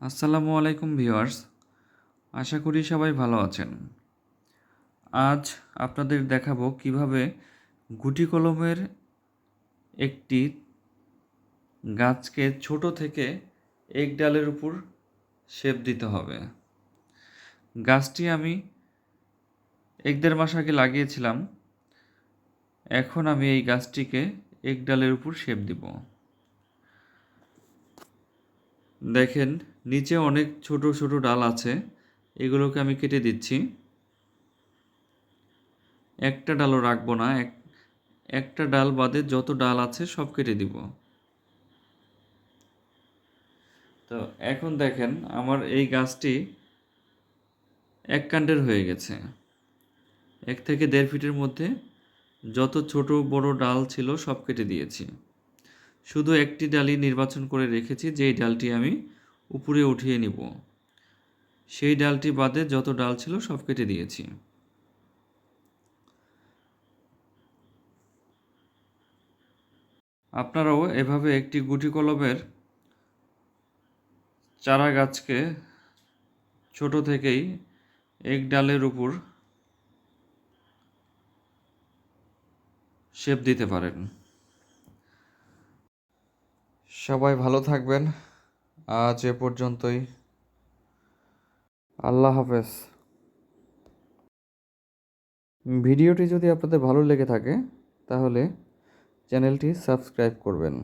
আসসালামু আলাইকুম ভিউয়ার্স, আশা করি সবাই ভালো আছেন। আজ আপনাদের দেখাবো কীভাবে গুটি কলমের একটি গাছকে ছোট থেকে এক ডালের উপর শেপ দিতে হবে। গাছটি আমি এক দেড় মাস আগে লাগিয়েছিলাম, এখন আমি এই গাছটিকে এক ডালের উপর শেপ দিব। দেখেন নিচে অনেক ছোট ছোট ডাল আছে। এগুলোকে আমি কেটে দিচ্ছি। একটা ডালও রাখব না। এক, একটা ডাল বাদে যত ডাল আছে সব কেটে দিব। তো এখন দেখেন আমার এই গাছটি এক কাণ্ডের হয়ে গেছে। এক থেকে দেড় ফিটের মধ্যে যত ছোট, বড় ডাল ছিল সব কেটে দিয়েছি। শুধু একটি ডালই নির্বাচন করে রেখেছি, যেই ডালটি আমি উপরে উঠিয়ে নিব। সেই ডালটি বাদে যত ডাল ছিল সব কেটে দিয়েছি। আপনারাও এভাবে একটি গুটি কলমের চারা গাছকে ছোট থেকেই এক ডালের উপর শেপ দিতে পারেন। সবাই ভালো থাকবেন। আজ এ পর্যন্তই। আল্লাহ হাফেজ। ভিডিওটি যদি আপনাদের ভালো লেগে থাকে, তাহলে চ্যানেলটি সাবস্ক্রাইব করবেন।